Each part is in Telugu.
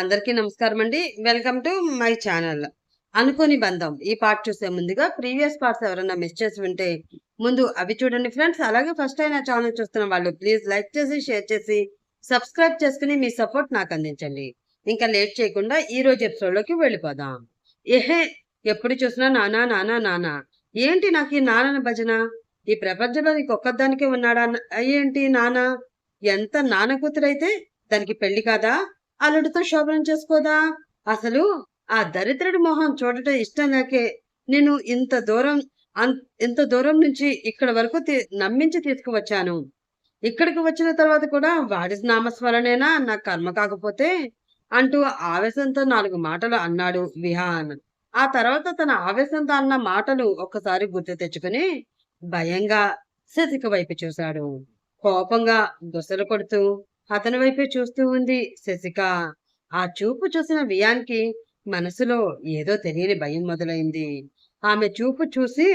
అందరికీ నమస్కారం అండి. వెల్కమ్ టు మై ఛానల్ అనుకోని బంధం. ఈ పార్ట్ చూసే ముందుగా ప్రీవియస్ పార్ట్స్ ఎవరైనా మిస్ చేసి ఉంటే ముందు అవి చూడండి ఫ్రెండ్స్ అలాగే ఫస్ట్ అయిన ఛానల్ చూస్తున్న వాళ్ళు ప్లీజ్ లైక్ చేసి షేర్ చేసి సబ్స్క్రైబ్ చేసుకుని మీ సపోర్ట్ నాకు అందించండి. ఇంకా లేట్ చేయకుండా ఈ రోజు ఎపిసోడ్లోకి వెళ్ళిపోదాం. ఏహే ఎప్పుడు చూసినా నానా నానా నానా. ఏంటి నాకు ఈ నాన్న భజన? ఈ ప్రపంచంలో నీకు ఒక్కదానికే ఉన్నాడా? ఏంటి నానా? ఎంత నాన్న కూతురైతే? దానికి పెళ్ళి కాదా? అల్లుడితో శోభనం చేసుకోదా? అసలు ఆ దరిద్రుడి మొహం చూడటం ఇష్టం లేకే నేను ఇంత దూరం ఇంత దూరం నుంచి ఇక్కడ వరకు నమ్మించి తీసుకువచ్చాను. ఇక్కడికి వచ్చిన తర్వాత కూడా వాడి నామస్మరణేనా? నా కర్మ కాకపోతే? అంటూ ఆవేశంతో నాలుగు మాటలు అన్నాడు విహాన్. ఆ తర్వాత తన ఆవేశంతో అన్న మాటలు ఒక్కసారి గుర్తు తెచ్చుకుని భయంగా శశిక వైపు చూశాడు. కోపంగా గుసలు కొడుతూ అతని వైపే చూస్తూ ఉంది శశిక. ఆ చూపు చూసిన వియాన్కి మనసులో ఏదో తెలియని భయం మొదలైంది. ఆమె చూపు చూసి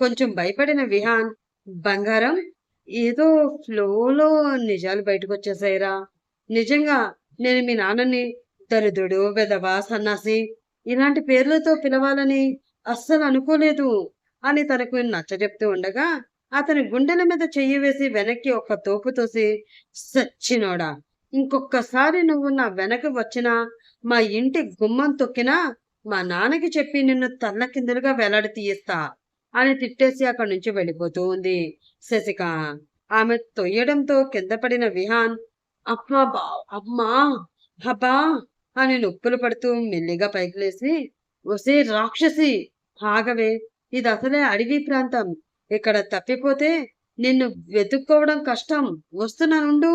కొంచెం భయపడిన విహాన్ బంగారం ఏదో ఫ్లోలో నిజాలు బయటకు వచ్చేసాయిరా నిజంగా నేను మీ నాన్నని దరిద్రుడు వెదవా సన్నాసి ఇలాంటి పేర్లతో పిలవాలని అస్సలు అనుకోలేదు అని తనకు నచ్చజెప్తూ ఉండగా అతని గుండెల మీద చెయ్యి వేసి వెనక్కి ఒక్క తోపు తోసి సచ్చినోడా ఇంకొక్కసారి నువ్వు నా వెనక వచ్చినా మా ఇంటి గుమ్మం తొక్కినా మా నాన్నకి చెప్పి నిన్ను తల్ల కిందలుగా వేలాడి తీయిస్తా అని తిట్టేసి అక్కడి నుంచి వెళ్ళిపోతూ ఉంది శశిక. ఆమె తొయ్యడంతో కింద పడిన విహాన్ అమ్మా బా అమ్మా హబా అని నొప్పులు పడుతూ మెల్లిగా పైకి లేసి ఒసే రాక్షసి ఆగవే ఇది అసలే అడవి ప్రాంతం ఇక్కడ తప్పిపోతే నిన్ను వెతుక్కోవడం కష్టం. వస్తున్నానుండు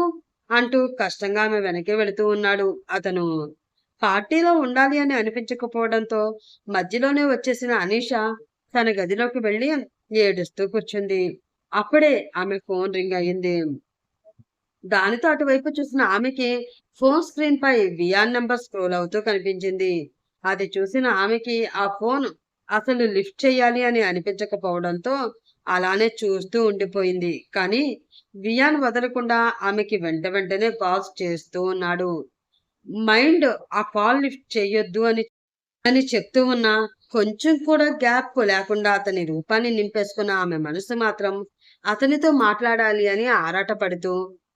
అంటూ కష్టంగా ఆమె వెనకే వెళుతూ ఉన్నాడు. అతను పార్టీలో ఉండాలి అని అనిపించకపోవడంతో మధ్యలోనే వచ్చేసిన అనీష తన గదిలోకి వెళ్ళి ఏడుస్తూ కూర్చుంది. అప్పుడే ఆమె ఫోన్ రింగ్ అయింది దానితో అటువైపు చూసిన ఆమెకి ఫోన్ స్క్రీన్ పై వియాన్ నంబర్ స్క్రోల్ అవుతూ కనిపించింది. అది చూసిన ఆమెకి ఆ ఫోన్ అసలు లిఫ్ట్ చేయాలి అని అనిపించకపోవడంతో అలానే చూస్తూ ఉండిపోయింది. కానీ వియాన్ వదలకుండా ఆమెకి వెంట వెంటనే కాల్స్ చేస్తూ ఉన్నాడు. మైండ్ ఆ కాల్ లిఫ్ట్ చేయొద్దు అని అని చెప్తూ ఉన్నా కొంచెం కూడా గ్యాప్ లేకుండా అతని రూపాన్ని నింపేసుకున్న ఆమె మనసు మాత్రం అతనితో మాట్లాడాలి అని ఆరాటపడుతూ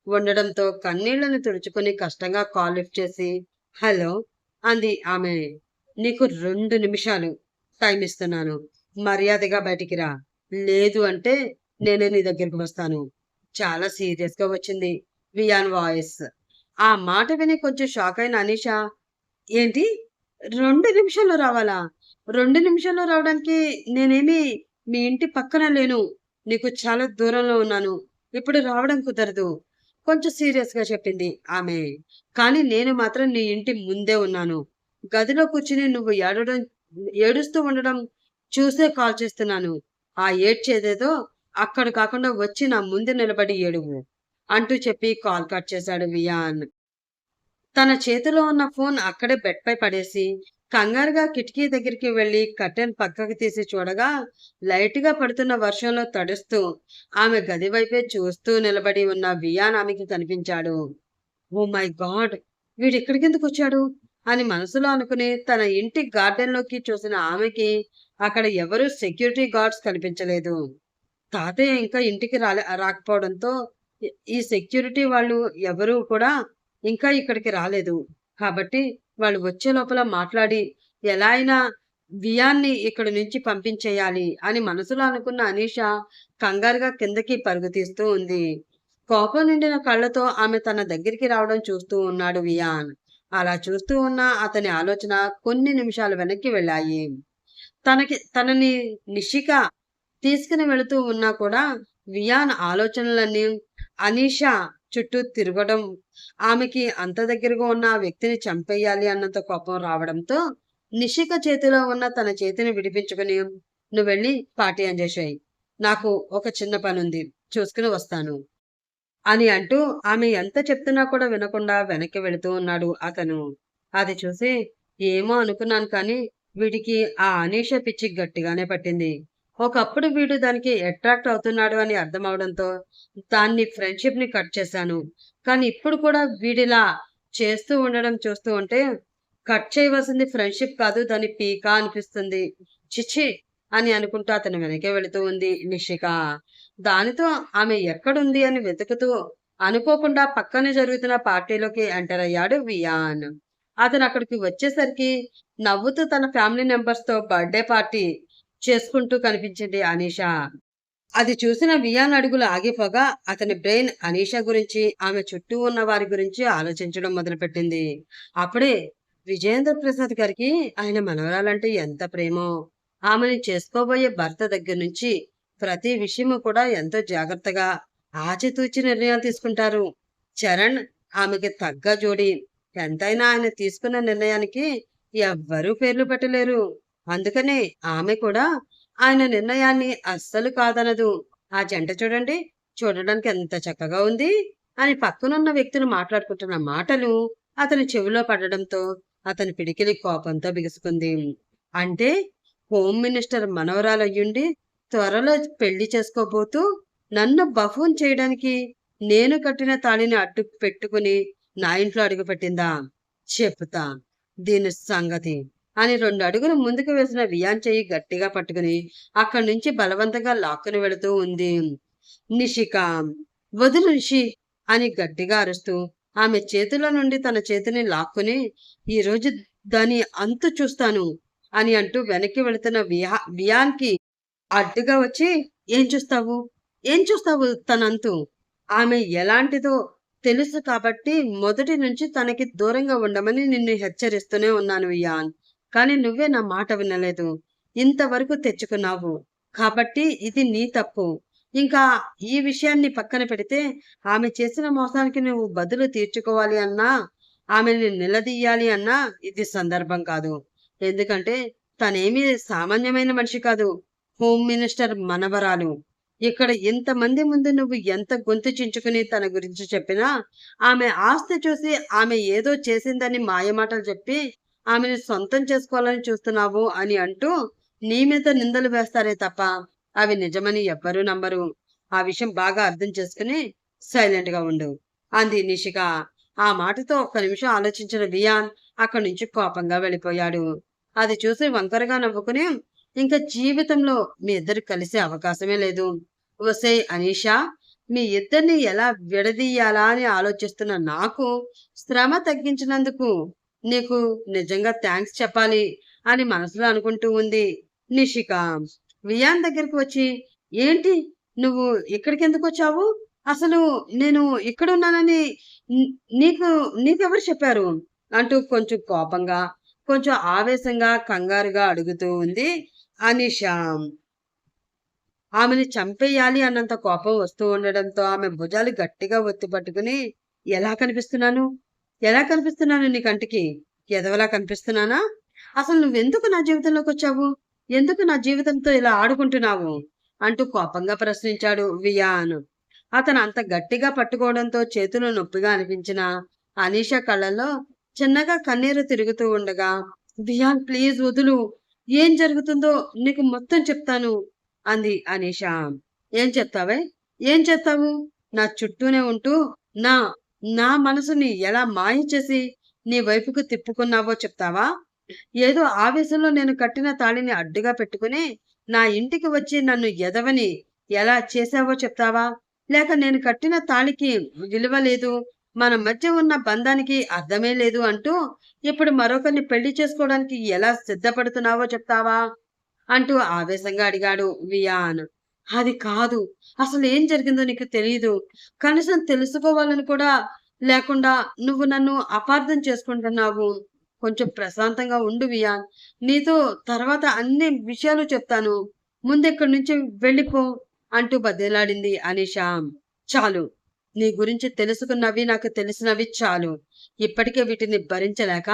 ఉండడంతో కన్నీళ్ళను తుడుచుకుని కష్టంగా కాల్ లిఫ్ట్ చేసి హలో అంది ఆమె. నీకు రెండు నిమిషాలు టైం ఇస్తున్నాను. మర్యాదగా బయటికి రా. లేదు అంటే నేను నీ దగ్గరికి వస్తాను. చాలా సీరియస్గా వచ్చింది వియాన్ వాయిస్. ఆ మాట విని కొంచెం షాక్ అయిన అనీష ఏంటి? రెండు నిమిషాల్లో రావాలా? రెండు నిమిషాల్లో రావడానికి నేనేమి మీ ఇంటి పక్కన లేను. నీకు చాలా దూరంలో ఉన్నాను. ఇప్పుడు రావడం కుదరదు. కొంచెం సీరియస్గా చెప్పింది ఆమె. కానీ నేను మాత్రం నీ ఇంటి ముందే ఉన్నాను. గదిలో కూర్చుని నువ్వు ఏడవడం ఏడుస్తూ ఉండడం చూసే కాల్ చేస్తున్నాను. ఆ ఏడ్చేదేదో అక్కడ కాకుండా వచ్చి నా ముందు నిలబడి ఏడువు అంటూ చెప్పి కాల్ కట్ చేశాడు వియాన్. తన చేతిలో ఉన్న ఫోన్ అక్కడే బెడ్ పై పడేసి కంగారుగా కిటికీ దగ్గరికి వెళ్ళి కర్టెన్ పక్కకి తీసి చూడగా లైట్గా పడుతున్న వర్షంలో తడుస్తూ ఆమె గది వైపే చూస్తూ నిలబడి ఉన్న వియాన్ ఆమెకి కనిపించాడు. Oh my god! వీడు ఎందుకు వచ్చాడు? అని మనసులో అనుకుని తన ఇంటి గార్డెన్లోకి చూసిన ఆమెకి అక్కడ ఎవరు సెక్యూరిటీ గార్డ్స్ కనిపించలేదు. తాతయ్య ఇంకా ఇంటికి రాలే రాకపోవడంతో ఈ- సెక్యూరిటీ వాళ్ళు ఎవరు కూడా ఇంకా ఇక్కడికి రాలేదు. కాబట్టి వాళ్ళు వచ్చే లోపల మాట్లాడి ఎలా అయినా వియాన్ని ఇక్కడి నుంచి పంపించేయాలి అని మనసులో అనుకున్న అనీష కంగారుగా కిందకి పరుగు తీస్తూ ఉంది. కోపం నిండిన కళ్ళతో ఆమె తన దగ్గరికి రావడం చూస్తూ ఉన్నాడు వియాన్. అలా చూస్తూ ఉన్న అతని ఆలోచన కొన్ని నిమిషాలు వెనక్కి వెళ్ళాయి. తనకి తనని నిషిక తీసుకుని వెళుతూ ఉన్నా కూడా వియాన్ ఆలోచనలన్నీ అనీషా చుట్టూ తిరగడం ఆమెకి అంత దగ్గరగా ఉన్న ఆ వ్యక్తిని చంపేయాలి అన్నంత కోపం రావడంతో నిషిక చేతిలో ఉన్న తన చేతిని విడిపించుకుని నువ్వు వెళ్ళి పార్టీ అంజేశాయి నాకు ఒక చిన్న పని ఉంది చూసుకుని వస్తాను. అని అంటూ ఆమె ఎంత చెప్తున్నా కూడా వినకుండా వెనక్కి వెళుతూ ఉన్నాడు అతను. అది చూసి ఏమో అనుకున్నాను కానీ వీడికి ఆ అనీష పిచ్చి గట్టిగానే పట్టింది. ఒకప్పుడు వీడు దానికి అట్రాక్ట్ అవుతున్నాడు అని అర్థమవడంతో దాన్ని ఫ్రెండ్షిప్ని కట్ చేశాను. కానీ ఇప్పుడు కూడా వీడిలా చేస్తూ ఉండడం చూస్తూ ఉంటే కట్ చేయవలసింది ఫ్రెండ్షిప్ కాదు దాని పీక అనిపిస్తుంది. చిచి అని అనుకుంటూ అతను వెనకే వెళుతూ ఉంది నిషిక. దానితో ఆమె ఎక్కడుంది అని వెతుకుతూ అనుకోకుండా పక్కన జరుగుతున్న పార్టీలోకి ఎంటర్ అయ్యాడు వియాన్. అతను అక్కడికి వచ్చేసరికి నవ్వుతూ తన ఫ్యామిలీ మెంబర్స్తో బర్త్డే పార్టీ చేసుకుంటూ కనిపించింది అనీషా. అది చూసిన వియాన్ అడుగులు ఆగిపోగా అతని బ్రెయిన్ అనీషా గురించి ఆమె చుట్టూ ఉన్న వారి గురించి ఆలోచించడం మొదలుపెట్టింది. అప్పుడే విజయేంద్ర ప్రసాద్ గారికి ఆయన మనవరాలంటే ఎంత ప్రేమో. ఆమెను చేసుకోబోయే భర్త దగ్గర నుంచి ప్రతి విషయము కూడా ఎంతో జాగ్రత్తగా ఆచితూచి నిర్ణయాలు తీసుకుంటారు. చరణ్ ఆమెకి తగ్గ జోడి ఎంతైనా ఆయన తీసుకున్న నిర్ణయానికి ఎవ్వరూ పేర్లు పెట్టలేరు. అందుకనే ఆమె కూడా ఆయన నిర్ణయాన్ని అస్సలు కాదనదు. ఆ జంట చూడండి చూడడానికి ఎంత చక్కగా ఉంది అని పక్కనున్న వ్యక్తులు మాట్లాడుకుంటున్న మాటలు అతని చెవిలో పడడంతో అతని పిడికిలి కోపంతో బిగుసుకుంది. అంటే హోమ్ మినిస్టర్ మనవరాలయ్యుండి త్వరలో పెళ్ళి చేసుకోబోతూ నన్ను బఫూన్ చేయడానికి నేను కట్టిన తాళిని అడ్డు పెట్టుకుని నా ఇంట్లో అడుగుపెట్టిందా చెప్తా. దీని సంగతి. అని రెండు అడుగులు ముందుకు వేసిన వియాన్ చెయ్యి గట్టిగా పట్టుకుని అక్కడి నుంచి బలవంతంగా లాక్కుని వెళుతూ ఉంది. నిషిక వదులు నిషి అని గట్టిగా అరుస్తూ ఆమె చేతుల నుండి తన చేతిని లాక్కుని ఈరోజు దాని అంతు చూస్తాను అని అంటూ వెనక్కి వెళుతున్న వియా వియాన్కి అడ్డుగా వచ్చి ఏం చూస్తావు? ఏం చూస్తావు తనంతు? ఆమె ఎలాంటిదో తెలుసు కాబట్టి మొదటి నుంచి తనకి దూరంగా ఉండమని నిన్ను హెచ్చరిస్తూనే ఉన్నాను ఇయాన్. కానీ నువ్వే నా మాట వినలేదు. ఇంతవరకు తెచ్చుకున్నావు. కాబట్టి ఇది నీ తప్పు. ఇంకా ఈ విషయాన్ని పక్కన పెడితే ఆమె చేసిన మోసానికి నువ్వు బదులు తీర్చుకోవాలి అన్నా ఆమెని నిలదీయాలి అన్నా ఇది సందర్భం కాదు. ఎందుకంటే తనేమీ సామాన్యమైన మనిషి కాదు. హోమ్ మినిస్టర్ మనవరాలు. ఇక్కడ ఇంతమంది ముందు నువ్వు ఎంత గొంతు చించుకుని తన గురించి చెప్పినా ఆమె ఆస్తి చూసి ఆమె ఏదో చేసిందని మాయమాటలు చెప్పి ఆమెను సొంతం చేసుకోవాలని చూస్తున్నావు అని అంటూ నీ మీద నిందలు వేస్తారే తప్ప అవి నిజమని ఎవ్వరూ నమ్మరు. ఆ విషయం బాగా అర్థం చేసుకుని సైలెంట్గా ఉండు. అంది నిషిక. ఆ మాటతో ఒక్క నిమిషం ఆలోచించిన వియాన్ అక్కడి నుంచి కోపంగా వెళ్ళిపోయాడు. అది చూసి వంకరగా నవ్వుకుని ఇంకా జీవితంలో మీ ఇద్దరు కలిసే అవకాశమే లేదు. వసే అనీషా మీ ఇద్దరిని ఎలా విడదీయాలా అని ఆలోచిస్తున్న నాకు శ్రమ తగ్గించినందుకు నీకు నిజంగా థ్యాంక్స్ చెప్పాలి అని మనసులో అనుకుంటూ ఉంది నిషిక. వియాన్ దగ్గరికి వచ్చి ఏంటి? నువ్వు ఇక్కడికి ఎందుకు వచ్చావు? అసలు నేను ఇక్కడ ఉన్నానని నీకు నీకెవరు చెప్పారు? అంటూ కొంచెం కోపంగా కొంచెం ఆవేశంగా కంగారుగా అడుగుతూ ఉంది అనిషా. ఆమెని చంపేయాలి అన్నంత కోపం వస్తూ ఉండడంతో ఆమె భుజాలు గట్టిగా ఒత్తి పట్టుకుని ఎలా కనిపిస్తున్నాను? ఎలా కనిపిస్తున్నాను నీ కంటికి? ఎదవలా కనిపిస్తున్నానా? అసలు నువ్వెందుకు నా జీవితంలోకి వచ్చావు? ఎందుకు నా జీవితంతో ఇలా ఆడుకుంటున్నావు? అంటూ కోపంగా ప్రశ్నించాడు వియాన్. అతను అంత గట్టిగా పట్టుకోవడంతో చేతులు నొప్పిగా అనిపించిన అనీషా కళ్ళల్లో చిన్నగా కన్నీరు తిరుగుతూ ఉండగా వియాన్ ప్లీజ్ వదులు. ఏం జరుగుతుందో నీకు మొత్తం చెప్తాను. అంది అనీషా. ఏం చెప్తావే? ఏం చెప్తావు? నా చుట్టూనే ఉంటూ నా నా మనసుని ఎలా మాయ చేసి నీ వైపుకు తిప్పుకున్నావో చెప్తావా? ఏదో ఆవేశంలో నేను కట్టిన తాళిని అడ్డుగా పెట్టుకుని నా ఇంటికి వచ్చి నన్ను ఎదవని ఎలా చేశావో చెప్తావా? లేక నేను కట్టిన తాళికి విలువ లేదు మన మధ్య ఉన్న బంధానికి అర్థమే లేదు అంటూ ఇప్పుడు మరొకరిని పెళ్ళి చేసుకోవడానికి ఎలా సిద్ధపడుతున్నావో చెప్తావా? అంటూ ఆవేశంగా అడిగాడు వియాన్. అది కాదు అసలు ఏం జరిగిందో నీకు తెలియదు కనీసం తెలుసుకోవాలని కూడా లేకుండా నువ్వు నన్ను అపార్థం చేసుకుంటున్నావు. కొంచెం ప్రశాంతంగా ఉండు వియాన్. నీతో తర్వాత అన్ని విషయాలు చెప్తాను. ముందెక్కడి నుంచి వెళ్ళిపో అంటూ బదిలాడింది అనిషా. చాలు నీ గురించి తెలుసుకున్నవి నాకు తెలిసినవి చాలు. ఇప్పటికే వీటిని భరించలేక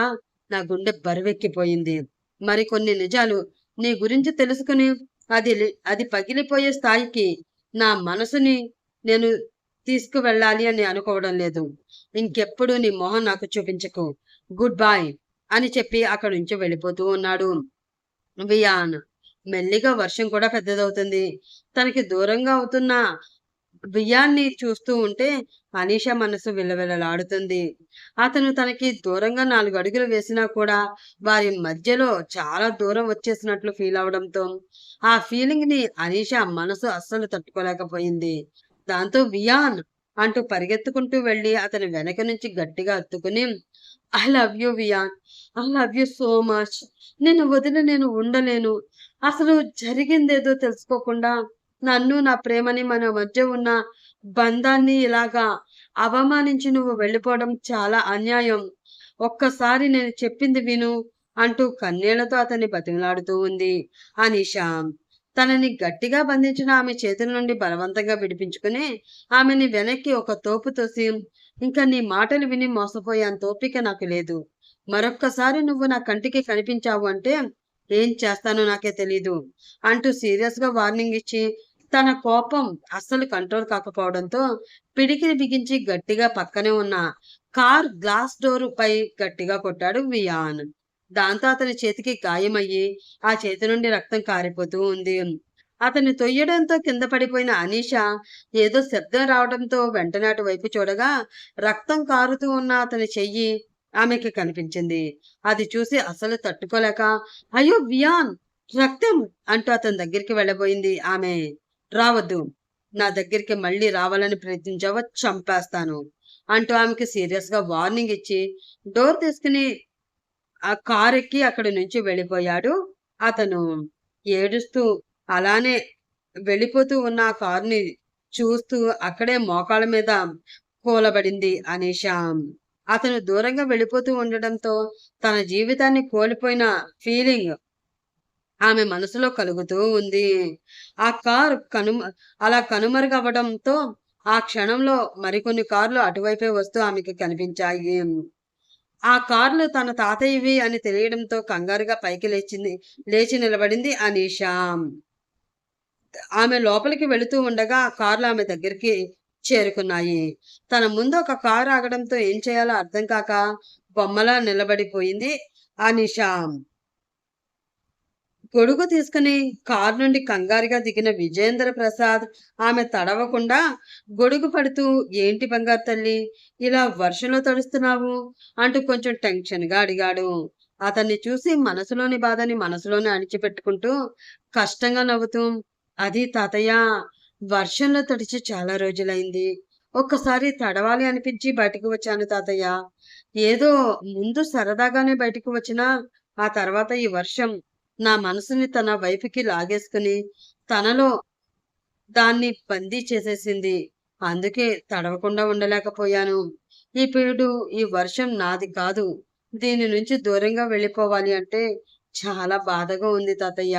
నా గుండె బరువెక్కిపోయింది. మరికొన్ని నిజాలు నీ గురించి తెలుసుకుని అది అది పగిలిపోయే స్థాయికి నా మనసుని నేను తీసుకువెళ్ళాలి అని అనుకోవడం లేదు. ఇంకెప్పుడు నీ మొహం నాకు చూపించకు. గుడ్ బాయ్ అని చెప్పి అక్కడి నుంచి వెళ్ళిపోతూ ఉన్నాడు వియాన్. మెల్లిగా వర్షం కూడా పెద్దదవుతుంది. తనకి దూరంగా అవుతున్న బియ్యాన్ని చూస్తూ ఉంటే అనీష మనసు విలవిలలాడుతుంది. అతను తనకి దూరంగా నాలుగు అడుగులు వేసినా కూడా వారి మధ్యలో చాలా దూరం వచ్చేసినట్లు ఫీల్ అవడంతో ఆ ఫీలింగ్ని అనీష మనసు అస్సలు తట్టుకోలేకపోయింది. దాంతో వియాన్ అంటూ పరిగెత్తుకుంటూ వెళ్ళి అతని వెనక నుంచి గట్టిగా అత్తుకుని I love you Viyan I love you so much. నేను వదిలి నేను ఉండలేను. అసలు జరిగిందేదో తెలుసుకోకుండా నన్ను నా ప్రేమని మన మధ్య ఉన్న బంధాన్ని ఇలాగా అవమానించి నువ్వు వెళ్ళిపోవడం చాలా అన్యాయం. ఒక్కసారి నేను చెప్పింది విను అంటూ కన్నీళ్ళతో అతన్ని బతిమలాడుతూ ఉంది. అనిషా తనని గట్టిగా బంధించిన ఆమె చేతుల నుండి బలవంతంగా విడిపించుకుని ఆమెని వెనక్కి ఒక తోపు తోసి ఇంకా నీ మాటలు విని మోసపోయాను తోపిక నాకు లేదు. మరొక్కసారి నువ్వు నా కంటికి కనిపించావు అంటే ఏం చేస్తానో నాకే తెలీదు అంటూ సీరియస్గా వార్నింగ్ ఇచ్చి తన కోపం అస్సలు కంట్రోల్ కాకపోవడంతో పిడికిని బిగించి గట్టిగా పక్కనే ఉన్న కార్ గ్లాస్ డోర్ పై గట్టిగా కొట్టాడు వియాన్. దాంతో అతని చేతికి గాయమయ్యి ఆ చేతి నుండి రక్తం కారిపోతూ ఉంది. అతన్ని తొయ్యడంతో కింద పడిపోయిన అనీష ఏదో శబ్దం రావడంతో వెంటనే అటువైపు చూడగా రక్తం కారుతూ ఉన్న అతని చెయ్యి ఆమెకి కనిపించింది. అది చూసి అసలు తట్టుకోలేక అయ్యో వియాన్ రక్తం అంటూ అతని దగ్గరికి వెళ్ళబోయింది ఆమె. రావద్దు. నా దగ్గరికి మళ్ళీ రావాలని ప్రయత్నించావో చంపేస్తాను. అంటూ ఆమెకి సీరియస్గా వార్నింగ్ ఇచ్చి డోర్ తీసుకుని ఆ కార్ ఎక్కి అక్కడి నుంచి వెళ్ళిపోయాడు. అతను ఏడుస్తూ అలానే వెళ్ళిపోతూ ఉన్న ఆ కారుని చూస్తూ అక్కడే మోకాళ్ళ మీద కూలబడింది అనేశాం అతను దూరంగా వెళ్ళిపోతూ ఉండడంతో తన జీవితాన్ని కోల్పోయిన ఫీలింగ్ ఆమె మనసులో కలుగుతూ ఉంది. ఆ కారు కనుమ అలా కనుమరుగవ్వడంతో ఆ క్షణంలో మరికొన్ని కార్లు అటువైపే వస్తూ ఆమెకి కనిపించాయి. ఆ కార్లు తన తాతయ్యవి అని తెలియడంతో కంగారుగా పైకి లేచింది లేచి నిలబడింది అనీషా. ఆమె లోపలికి వెళుతూ ఉండగా ఆ కార్లు ఆమె దగ్గరికి చేరుకున్నాయి. తన ముందు ఒక కారు ఆగడంతో ఏం చేయాలో అర్థం కాక బొమ్మలా నిలబడిపోయింది అనిషా. గొడుగు తీసుకుని కారు నుండి కంగారుగా దిగిన విజయేంద్ర ప్రసాద్ ఆమె తడవకుండా గొడుగు పడుతూ ఏంటి బంగారు తల్లి ఇలా వర్షంలో తడుస్తున్నావు? అంటూ కొంచెం టెన్షన్గా అడిగాడు. అతన్ని చూసి మనసులోని బాధని మనసులోనే అణిచిపెట్టుకుంటూ కష్టంగా నవ్వుతూ అది తాతయ్య వర్షంలో తడిచి చాలా రోజులైంది. ఒక్కసారి తడవాలి అనిపించి బయటకు వచ్చాను తాతయ్య. ఏదో ముందు సరదాగానే బయటకు వచ్చినా ఆ తర్వాత ఈ వర్షం నా మనసుని తన వైపుకి లాగేసుకుని తనలో దాన్ని బందీ చేసేసింది. అందుకే తడవకుండా ఉండలేకపోయాను. ఈ పీడు ఈ వర్షం నాది కాదు. దీని నుంచి దూరంగా వెళ్ళిపోవాలి అంటే చాలా బాధగా ఉంది తాతయ్య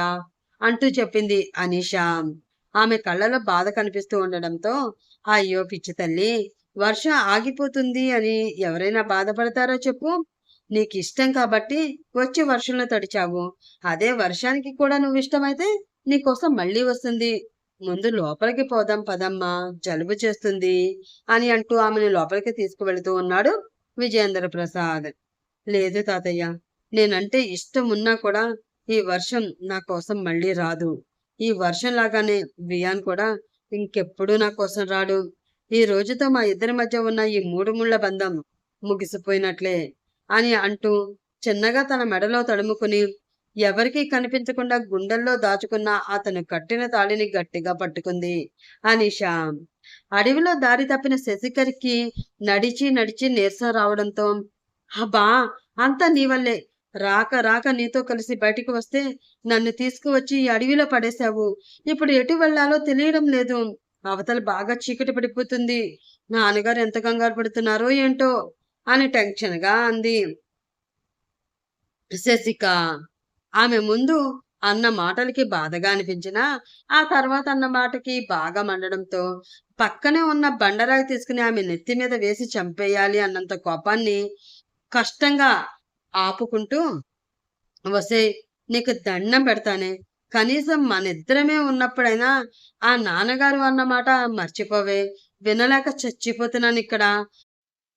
అంటూ చెప్పింది అనీషా. ఆమె కళ్ళలో బాధ కనిపిస్తూ ఉండడంతో అయ్యో పిచ్చి తల్లి వర్షం ఆగిపోతుంది అని ఎవరైనా బాధపడతారో చెప్పు. నీకు ఇష్టం కాబట్టి వచ్చి వర్షంలో తడిచావు. అదే వర్షానికి కూడా నువ్వు ఇష్టమైతే నీకోసం మళ్ళీ వస్తుంది. ముందు లోపలికి పోదాం పదమ్మా జలుబు చేస్తుంది అని అంటూ ఆమెను లోపలికి తీసుకువెళుతూ ఉన్నాడు విజయేంద్ర ప్రసాద్. లేదు తాతయ్య నేనంటే ఇష్టం ఉన్నా కూడా ఈ వర్షం నా కోసం మళ్ళీ రాదు. ఈ వర్షం లాగానే వియాన్ కూడా ఇంకెప్పుడు నా కోసం రాడు. ఈ రోజుతో మా ఇద్దరి మధ్య ఉన్న ఈ మూడు ముళ్ళ బంధం ముగిసిపోయినట్లే. అని అంటూ చిన్నగా తన మెడలో తడుముకుని ఎవరికీ కనిపించకుండా గుండెల్లో దాచుకున్న అతను కట్టిన తాళిని గట్టిగా పట్టుకుంది అనిషా అడవిలో దారి తప్పిన శశికరికి నడిచి నడిచి నీరసం రావడంతో అబ్బా అంతా నీ వల్లే. రాక రాక నీతో కలిసి బయటికి వస్తే నన్ను తీసుకువచ్చి ఈ అడవిలో పడేశావు. ఇప్పుడు ఎటు వెళ్ళాలో తెలియడం లేదు. అవతల బాగా చీకటి పడిపోతుంది. నాన్నగారు ఎంత కంగారు పడుతున్నారో ఏంటో. అని టెన్షన్గా అంది. శశిక ఆమె ముందు అన్న మాటలకి బాధగా అనిపించినా ఆ తర్వాత అన్న మాటకి బాగా మండడంతో పక్కనే ఉన్న బండరాయి తీసుకుని ఆమె నెత్తి మీద వేసి చంపేయాలి అన్నంత కోపాన్ని కష్టంగా ఆపుకుంటూ వసే నీకు దండం పెడతానే. కనీసం మన ఇద్దరమే ఉన్నప్పుడైనా ఆ నాన్నగారు అన్నమాట మర్చిపోవే. వినలేక చచ్చిపోతున్నాను ఇక్కడ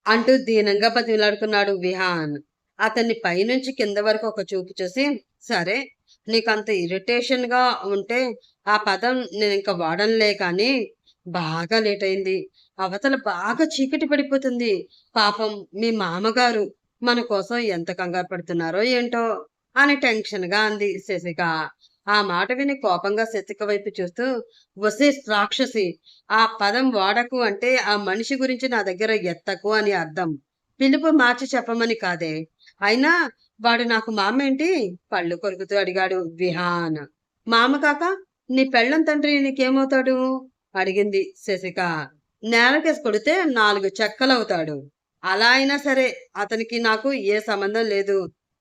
అంటూ దీనంగా బతిమిలాడుకున్నాడు విహాన్. అతన్ని పైనుంచి కింద వరకు ఒక చూపు చూసి సరే నీకు అంత ఉంటే ఆ పదం నేను ఇంకా వాడనులే కానీ బాగా లేట్ అయింది అవతల బాగా చీకటి పడిపోతుంది. పాపం మీ మామగారు మన కోసం ఎంత కంగారు పడుతున్నారో ఏంటో అని టెన్షన్గా అంది శశిక. ఆ మాట విని కోపంగా శశిక వైపు చూస్తూ వసే రాక్షసి ఆ పదం వాడకు అంటే ఆ మనిషి గురించి నా దగ్గర ఎత్తకు అని అర్థం. పిలుపు మార్చి చెప్పమని కాదే. అయినా వాడు నాకు మామ ఏంటి పళ్ళు కొరుకుతూ అడిగాడు విహాన్. మామ కాక నీ పెళ్ళం తండ్రి నీకేమవుతాడు? అడిగింది శశిక. నేలకేసి కొడితే నాలుగు చెక్కలవుతాడు. అలా అయినా సరే అతనికి నాకు ఏ సంబంధం లేదు.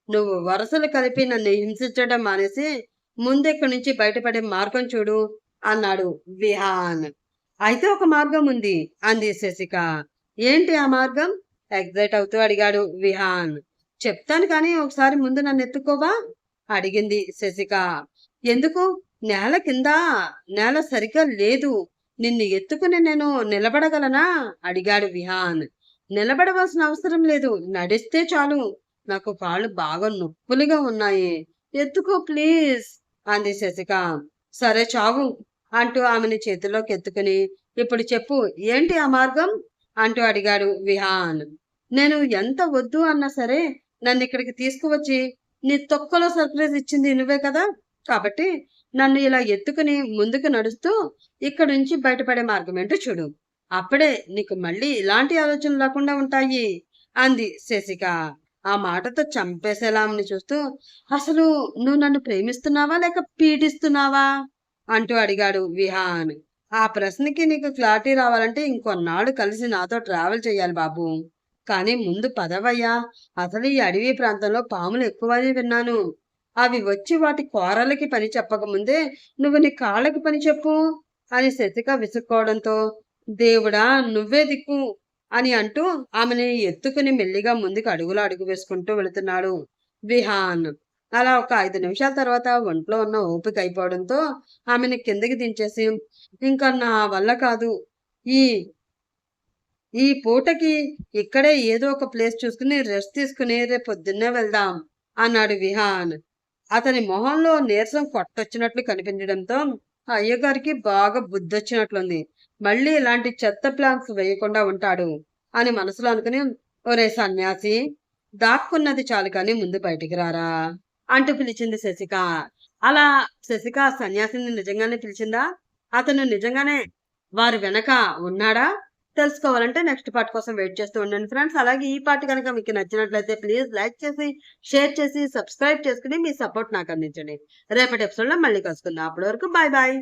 నువ్వు వరుసలు కలిపి నన్ను హింసించడం మానేసి ముందెక్కడి నుంచి బయటపడే మార్గం చూడు అన్నాడు విహాన్. అయితే ఒక మార్గం ఉంది అంది శశిక. ఏంటి ఆ మార్గం? ఎగ్జైట్ అవుతూ అడిగాడు విహాన్. చెప్తాను కానీ ఒకసారి ముందు నన్ను ఎత్తుకోవా? అడిగింది శశిక. ఎందుకు? నేల కింద? నేల సరిగ్గా లేదు. నిన్ను ఎత్తుకుని నేను నిలబడగలనా? అడిగాడు విహాన్. నిలబడవలసిన అవసరం లేదు. నడిస్తే చాలు. నాకు కాళ్ళు బాగా నొప్పులుగా ఉన్నాయి. ఎత్తుకో ప్లీజ్. అంది శశిక. సరే చావు అంటూ ఆమెని చేతిలోకి ఎత్తుకుని ఇప్పుడు చెప్పు ఏంటి ఆ మార్గం? అంటూ అడిగాడు విహాన్. నేను ఎంత వద్దు అన్నా సరే నన్ను ఇక్కడికి తీసుకువచ్చి నీ తొక్కలో సర్ప్రైజ్ ఇచ్చింది నువ్వే కదా? కాబట్టి నన్ను ఇలా ఎత్తుకుని ముందుకు నడుస్తూ ఇక్కడ నుంచి బయటపడే మార్గం ఏంటో చూడు. అప్పుడే నీకు మళ్ళీ ఇలాంటి ఆలోచనలు లేకుండా ఉంటాయి అంది శశిక. ఆ మాటతో చంపేసేలామని చూస్తూ అసలు నువ్వు నన్ను ప్రేమిస్తున్నావా లేక పీడిస్తున్నావా? అంటూ అడిగాడు విహాన్. ఆ ప్రశ్నకి నీకు క్లారిటీ రావాలంటే ఇంకొన్నాళ్ళు కలిసి నాతో ట్రావెల్ చేయాలి బాబు. కానీ ముందు పదవయ్యా. అసలు ఈ అడవి ప్రాంతంలో పాములు ఎక్కువని విన్నాను. అవి వచ్చి వాటి కోరలకి పని చెప్పకముందే నువ్వు నీ కాళ్ళకి పని చెప్పు అని శశిక విసుక్కోవడంతో దేవుడా నువ్వే దిక్కు. అని అంటూ ఆమెని ఎత్తుకుని మెల్లిగా ముందుకు అడుగులు అడుగు వేసుకుంటూ వెళుతున్నాడు విహాన్. అలా ఒక ఐదు నిమిషాల తర్వాత ఒంట్లో ఉన్న ఓపిక అయిపోవడంతో ఆమెని కిందకి దించేసి ఇంకా నా వల్ల కాదు. ఈ ఈ పూటకి ఇక్కడే ఏదో ఒక ప్లేస్ చూసుకుని రెస్ట్ తీసుకుని రేపు పొద్దున్నే వెళ్దాం అన్నాడు విహాన్. అతని మొహంలో నీరసం కొట్టొచ్చినట్లు కనిపించడంతో అయ్యగారికి బాగా బుద్ధొచ్చినట్లుంది. మళ్ళీ ఇలాంటి చెత్త ప్లాన్స్ వేయకుండా ఉంటాడు అని మనసులో అనుకుని ఒరే సన్యాసి దాక్కున్నది చాలు కానీ ముందు బయటికి రారా అంటూ పిలిచింది శశిక. అలా శశిక సన్యాసిని నిజంగానే పిలిచిందా? అతను నిజంగానే వారి వెనక ఉన్నాడా? తెలుసుకోవాలంటే నెక్స్ట్ పార్ట్ కోసం వెయిట్ చేస్తూ ఉండండి ఫ్రెండ్స్. అలాగే ఈ పార్ట్ కనుక మీకు నచ్చినట్లయితే ప్లీజ్ లైక్ చేసి షేర్ చేసి సబ్స్క్రైబ్ చేసుకుని మీ సపోర్ట్ నాకు అందించండి. రేపటి ఎపిసోడ్లో మళ్ళీ కలుసుకుందాం. అప్పటి వరకు బాయ్ బాయ్.